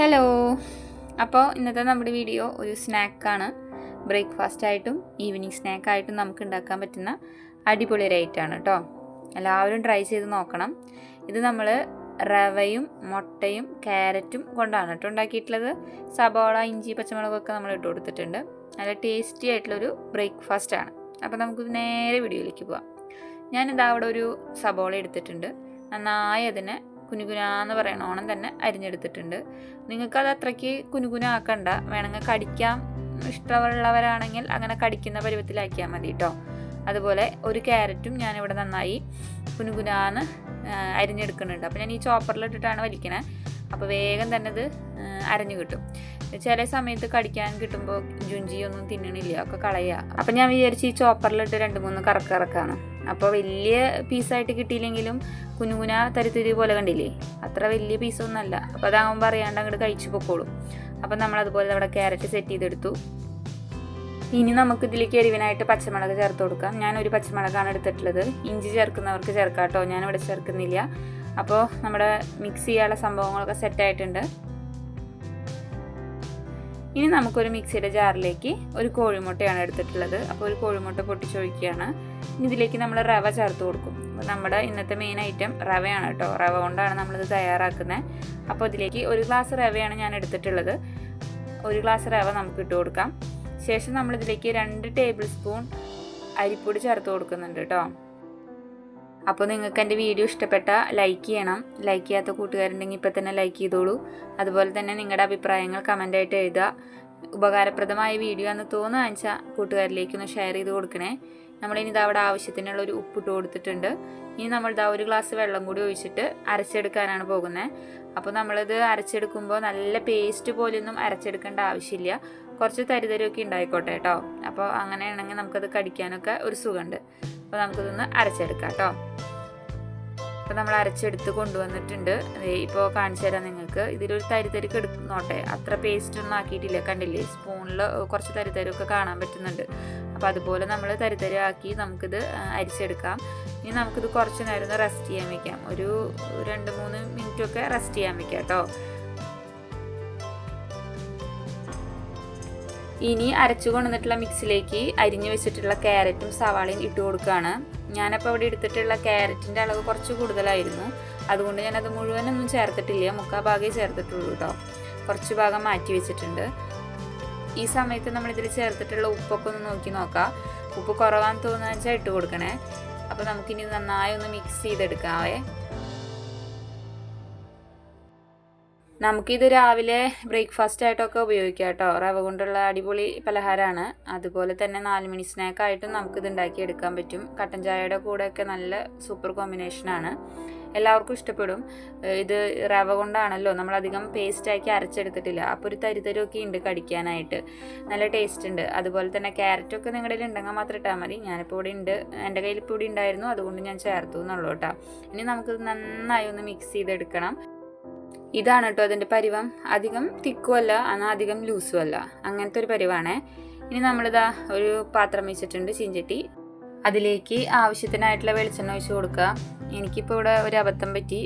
Hello അപ്പോൾ ഇന്നത്തെ നമ്മുടെ വീഡിയോ ഒരു സ്നാക്കാണ് ബ്രേക്ക്ഫാസ്റ്റ് ആയിട്ടും ഈവനിങ് സ്നാക്കായിട്ടും നമുക്ക് ഉണ്ടാക്കാൻ പറ്റുന്ന അടിപൊളി ഐറ്റമാണ് കേട്ടോ എല്ലാവരും ട്രൈ ചെയ്ത് നോക്കണം. ഇത് നമ്മൾ റവയും മുട്ടയും ക്യാരറ്റും കൊണ്ടാണ് കേട്ടോ ഉണ്ടാക്കിയിട്ടുള്ളത്. സബോള ഇഞ്ചി പച്ചമുളകൊക്കെ നമ്മൾ ഇട്ട് കൊടുത്തിട്ടുണ്ട്. നല്ല ടേസ്റ്റി ആയിട്ടുള്ളൊരു ആണ്. അപ്പോൾ നമുക്ക് നേരെ വീഡിയോയിലേക്ക് പോവാം. ഞാനിതാ അവിടെ ഒരു സബോള എടുത്തിട്ടുണ്ട്. നന്നായി അതിനെ കുനുകുനാന്ന് പറയണോണം തന്നെ അരിഞ്ഞെടുത്തിട്ടുണ്ട്. നിങ്ങൾക്കത് അത്രയ്ക്ക് കുനുകുന ആക്കണ്ട വേണമെങ്കിൽ കടിക്കാം. ഇഷ്ടമുള്ളവരാണെങ്കിൽ അങ്ങനെ കടിക്കുന്ന പരുവത്തിലാക്കിയാൽ മതി കേട്ടോ അതുപോലെ ഒരു ക്യാരറ്റും ഞാനിവിടെ നന്നായി കുനുകുനാന്ന് അരിഞ്ഞെടുക്കുന്നുണ്ട്. അപ്പോൾ ഞാൻ ഈ ചോപ്പറിലിട്ടിട്ടാണ് വലിക്കണേ. അപ്പോൾ വേഗം തന്നെ ഇത് അരഞ്ഞു കിട്ടും. ചില സമയത്ത് കടിക്കാൻ കിട്ടുമ്പോൾ ജുഞ്ചിയൊന്നും തിന്നണില്ല ഒക്കെ കളയുക അപ്പം ഞാൻ വിചാരിച്ച് ഈ ചോപ്പറിലിട്ട് രണ്ട് മൂന്ന് കറക്കിറക്കാണ് അപ്പോൾ വലിയ പീസായിട്ട് കിട്ടിയില്ലെങ്കിലും കുനുകുന തരിത്തിരി പോലെ കണ്ടില്ലേ? അത്ര വലിയ പീസൊന്നുമല്ല അപ്പോൾ അതാകുമ്പോൾ അറിയാണ്ട് അങ്ങോട്ട് കഴിച്ചു പൊക്കോളും. അപ്പം നമ്മളതുപോലെ അവിടെ ക്യാരറ്റ് സെറ്റ് ചെയ്തെടുത്തു. ഇനി നമുക്ക് ഇതിലേക്ക് എരിവിനായിട്ട് പച്ചമുളക് ചേർത്ത് കൊടുക്കാം. ഞാനൊരു പച്ചമുളകാണ് എടുത്തിട്ടുള്ളത്. ഇഞ്ചി ചേർക്കുന്നവർക്ക് ചേർക്കാം കേട്ടോ ഞാനിവിടെ ചേർക്കുന്നില്ല. അപ്പോൾ നമ്മുടെ മിക്സ് ചെയ്യാനുള്ള സംഭവങ്ങളൊക്കെ സെറ്റായിട്ടുണ്ട് ഇനി നമുക്കൊരു മിക്സിയുടെ ജാറിലേക്ക് ഒരു കോഴിമുട്ടയാണ് എടുത്തിട്ടുള്ളത്. അപ്പോൾ ഒരു കോഴിമുട്ട പൊട്ടിച്ചൊഴിക്കുകയാണ്. ഇനി ഇതിലേക്ക് നമ്മൾ റവ ചേർത്ത് കൊടുക്കും. അപ്പോൾ നമ്മുടെ ഇന്നത്തെ മെയിൻ ഐറ്റം റവയാണ് കേട്ടോ. റവ കൊണ്ടാണ് നമ്മളിത് തയ്യാറാക്കുന്നത്. അപ്പോൾ ഇതിലേക്ക് ഒരു ഗ്ലാസ് റവയാണ് ഞാൻ എടുത്തിട്ടുള്ളത്. ഒരു ഗ്ലാസ് റവ നമുക്ക് ഇട്ട് കൊടുക്കാം. ശേഷം നമ്മളിതിലേക്ക് രണ്ട് ടേബിൾ സ്പൂൺ അരിപ്പൊടി ചേർത്ത് കൊടുക്കുന്നുണ്ട് കേട്ടോ. അപ്പോൾ നിങ്ങൾക്ക് എന്റെ വീഡിയോ ഇഷ്ടപ്പെട്ട ലൈക്ക് ചെയ്യണം. ലൈക്ക് ചെയ്യാത്ത കൂട്ടുകാരുണ്ടെങ്കിൽ ഇപ്പോൾ തന്നെ ലൈക്ക് ചെയ്തോളൂ. അതുപോലെ തന്നെ നിങ്ങളുടെ അഭിപ്രായങ്ങൾ കമന്റായിട്ട് എഴുതുക. ഉപകാരപ്രദമായ വീഡിയോ എന്ന് തോന്നുക വെച്ചാൽ കൂട്ടുകാരിലേക്ക് ഒന്ന് ഷെയർ ചെയ്ത് കൊടുക്കണേ. നമ്മളിനി ഇതാ അവിടെ ആവശ്യത്തിനുള്ള ഒരു ഉപ്പിട്ട് കൊടുത്തിട്ടുണ്ട്. ഇനി നമ്മൾ ഇതാ ഒരു ഗ്ലാസ് വെള്ളം കൂടി ഒഴിച്ചിട്ട് അരച്ചെടുക്കാനാണ് പോകുന്നത് അപ്പോൾ നമ്മളിത് അരച്ചെടുക്കുമ്പോൾ നല്ല പേസ്റ്റ് പോലെയൊന്നും അരച്ചെടുക്കേണ്ട ആവശ്യമില്ല. കുറച്ച് തരിതരമൊക്കെ ഉണ്ടായിക്കോട്ടെ കേട്ടോ. അപ്പോൾ അങ്ങനെയാണെങ്കിൽ നമുക്കത് കടിക്കാനൊക്കെ ഒരു സുഖമുണ്ട്. അപ്പോൾ നമുക്കിതൊന്ന് അരച്ചെടുക്കാം കേട്ടോ. അപ്പോൾ നമ്മൾ അരച്ചെടുത്ത് കൊണ്ടുവന്നിട്ടുണ്ട്. ഇപ്പോൾ കാണിച്ചു തരാം നിങ്ങൾക്ക്. ഇതിലൊരു തരിതരിക്ക് എടുക്കുന്നോട്ടെ. അത്ര പേസ്റ്റ് ഒന്നും ആക്കിയിട്ടില്ല. കണ്ടില്ലേ? സ്പൂണിൽ കുറച്ച് തരിത്തരൊക്കെ കാണാൻ പറ്റുന്നുണ്ട്. അപ്പോൾ അതുപോലെ നമ്മൾ തരിതരാക്കി നമുക്കിത് അരിച്ചെടുക്കാം. ഇനി നമുക്കിത് കുറച്ച് നേരം ഒന്ന് റെസ്റ്റ് ചെയ്യാൻ വെക്കാം. ഒരു രണ്ട് മൂന്ന് മിനിറ്റ് ഒക്കെ റെസ്റ്റ് ചെയ്യാൻ വെക്കാം കേട്ടോ. ഇനി അരച്ചു കൊണ്ടുവന്നിട്ടുള്ള മിക്സിലേക്ക് അരിഞ്ഞു വെച്ചിട്ടുള്ള ക്യാരറ്റും സവാളയും ഇട്ട് കൊടുക്കുകയാണ്. ഞാനപ്പോൾ അവിടെ എടുത്തിട്ടുള്ള ക്യാരറ്റിന്റെ അളവ് കുറച്ച് കൂടുതലായിരുന്നു. അതുകൊണ്ട് ഞാനത് മുഴുവനൊന്നും ചേർത്തിട്ടില്ല. മുക്കാൽ ഭാഗമേ ചേർത്തിട്ടുള്ളൂ കേട്ടോ കുറച്ച് ഭാഗം മാറ്റി വെച്ചിട്ടുണ്ട്. ഈ സമയത്ത് നമ്മളിതിൽ ചേർത്തിട്ടുള്ള ഉപ്പൊക്കെ ഒന്ന് നോക്കി നോക്കാം. ഉപ്പ് കുറവാന്ന് തോന്നുന്നതെന്ന് വെച്ചാൽ ഇട്ട് കൊടുക്കണേ. അപ്പോൾ നമുക്കിനി നന്നായി ഒന്ന് മിക്സ് ചെയ്തെടുക്കാവേ. നമുക്കിത് രാവിലെ ബ്രേക്ക്ഫാസ്റ്റ് ആയിട്ടൊക്കെ ഉപയോഗിക്കാം കേട്ടോ റവ കൊണ്ടുള്ള അടിപൊളി പലഹാരമാണ് അതുപോലെ തന്നെ നാല് മണി സ്നാക്കായിട്ടും നമുക്കിത് ഉണ്ടാക്കിയെടുക്കാൻ പറ്റും. കട്ടൻ ചായയുടെ കൂടെയൊക്കെ നല്ല സൂപ്പർ കോമ്പിനേഷനാണ് എല്ലാവർക്കും ഇഷ്ടപ്പെടും. ഇത് റവ കൊണ്ടാണല്ലോ നമ്മളധികം പേസ്റ്റാക്കി അരച്ചെടുത്തിട്ടില്ല. അപ്പോൾ ഒരു തരിതരമൊക്കെ ഉണ്ട് കടിക്കാനായിട്ട്. നല്ല ടേസ്റ്റ് ഉണ്ട് അതുപോലെ തന്നെ ക്യാരറ്റൊക്കെ നിങ്ങളുടെ ഉണ്ടെങ്കിൽ മാത്രം ഇട്ടാൽ മതി. ഞാനിപ്പോൾ ഇവിടെ ഉണ്ട് എന്റെ കയ്യിൽ ഇപ്പോൾ ഇവിടെ ഉണ്ടായിരുന്നു അതുകൊണ്ട് ഞാൻ ചേർത്തു എന്നുള്ളൂ കേട്ടോ. ഇനി നമുക്കിത് നന്നായി ഒന്ന് മിക്സ് ചെയ്തെടുക്കണം. ഇതാണ് കേട്ടോ അതിന്റെ പരിവം. അധികം തിക്കും അല്ല എന്നാൽ അധികം ലൂസും അല്ല അങ്ങനത്തെ ഒരു പരിവാണേ. ഇനി നമ്മളിതാ ഒരു പാത്രം വെച്ചിട്ടുണ്ട് ചീഞ്ചട്ടി. അതിലേക്ക് ആവശ്യത്തിനായിട്ടുള്ള വെളിച്ചെണ്ണ ഒഴിച്ച് കൊടുക്കുക. എനിക്കിപ്പോൾ ഇവിടെ ഒരു അബദ്ധം പറ്റി.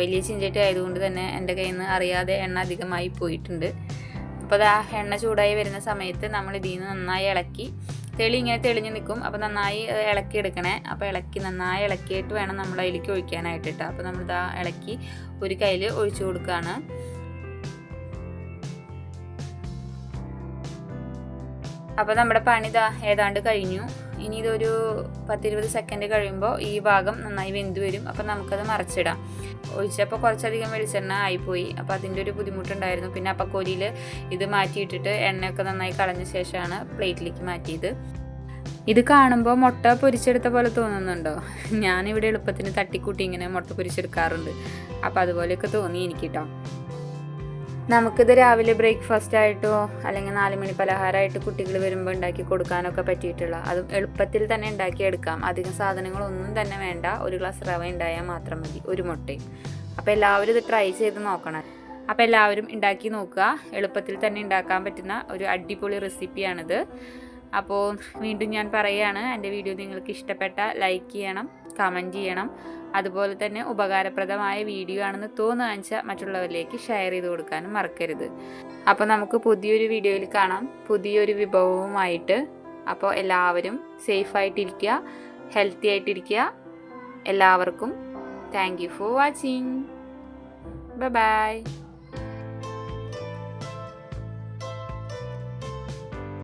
വലിയ ചീഞ്ചട്ടി ആയതുകൊണ്ട് തന്നെ എന്റെ കയ്യിൽ നിന്ന് അറിയാതെ എണ്ണ അധികമായി പോയിട്ടുണ്ട്. അപ്പോൾ അത് ആ എണ്ണ ചൂടായി വരുന്ന സമയത്ത് നമ്മൾ ഇതിൽ നിന്ന് നന്നായി ഇളക്കി തെളി ഇങ്ങനെ തെളിഞ്ഞ് നിൽക്കും. അപ്പോൾ നന്നായി ഇളക്കി എടുക്കണേ അപ്പോൾ ഇളക്കി നന്നായി ഇളക്കിയിട്ട് വേണം നമ്മൾ അതിലേക്ക് ഒഴിക്കാനായിട്ട് കേട്ടോ അപ്പോൾ നമ്മളിതാ ഇളക്കി ഒരു കയ്യിൽ ഒഴിച്ചു കൊടുക്കുകയാണ് അപ്പോൾ നമ്മുടെ പണി ഇതാ ഏതാണ്ട് കഴിഞ്ഞു. ഇനി ഇതൊരു പത്തിരുപത് സെക്കൻഡ് കഴിയുമ്പോൾ ഈ ഭാഗം നന്നായി വെന്ത് വരും. അപ്പോൾ നമുക്കത് മറച്ചിടാം. ഒഴിച്ചപ്പോൾ കുറച്ചധികം വെളിച്ചെണ്ണ ആയിപ്പോയി. അപ്പോൾ അതിന്റെ ഒരു ബുദ്ധിമുട്ടുണ്ടായിരുന്നു. പിന്നെ അപ്പക്കോരിയിൽ ഇത് മാറ്റിയിട്ടിട്ട് എണ്ണയൊക്കെ നന്നായി കളഞ്ഞ ശേഷമാണ് പ്ലേറ്റിലേക്ക് മാറ്റിയത്. ഇത് കാണുമ്പോൾ മുട്ട പൊരിച്ചെടുത്ത പോലെ തോന്നുന്നുണ്ടോ? ഞാനിവിടെ എളുപ്പത്തിന് തട്ടിക്കൂട്ടി ഇങ്ങനെ മുട്ട പൊരിച്ചെടുക്കാറുണ്ട്. അപ്പോൾ അതുപോലെയൊക്കെ തോന്നി എനിക്ക് കേട്ടോ നമുക്കിത് രാവിലെ ബ്രേക്ക്ഫാസ്റ്റ് ആയിട്ടോ അല്ലെങ്കിൽ നാല് മണി പലഹാരമായിട്ട് കുട്ടികൾ വരുമ്പോൾ ഉണ്ടാക്കി കൊടുക്കാനൊക്കെ പറ്റിയിട്ടുള്ള അതും എളുപ്പത്തിൽ തന്നെ ഉണ്ടാക്കിയെടുക്കാം. അധികം സാധനങ്ങളൊന്നും തന്നെ വേണ്ട. ഒരു ഗ്ലാസ് റവ ഉണ്ടായാൽ മാത്രം മതി. ഒരു മുട്ടയും. അപ്പോൾ എല്ലാവരും ഇത് ട്രൈ ചെയ്ത് നോക്കണം. അപ്പോൾ എല്ലാവരും ഉണ്ടാക്കി നോക്കുക. എളുപ്പത്തിൽ തന്നെ ഉണ്ടാക്കാൻ പറ്റുന്ന ഒരു അടിപൊളി റെസിപ്പിയാണിത് അപ്പോൾ വീണ്ടും ഞാൻ പറയുകയാണ് എന്റെ വീഡിയോ നിങ്ങൾക്ക് ഇഷ്ടപ്പെട്ട ലൈക്ക് ചെയ്യണം കമന്റ് ചെയ്യണം. അതുപോലെ തന്നെ ഉപകാരപ്രദമായ വീഡിയോ ആണെന്ന് തോന്നുക വെച്ചാൽ മറ്റുള്ളവരിലേക്ക് ഷെയർ ചെയ്ത് കൊടുക്കാനും മറക്കരുത്. അപ്പോൾ നമുക്ക് പുതിയൊരു വീഡിയോയിൽ കാണാം. പുതിയൊരു വിഭവവുമായിട്ട്. അപ്പോൾ എല്ലാവരും സേഫായിട്ടിരിക്കുക ഹെൽത്തി ആയിട്ടിരിക്കുക. എല്ലാവർക്കും thank you for watching bye bye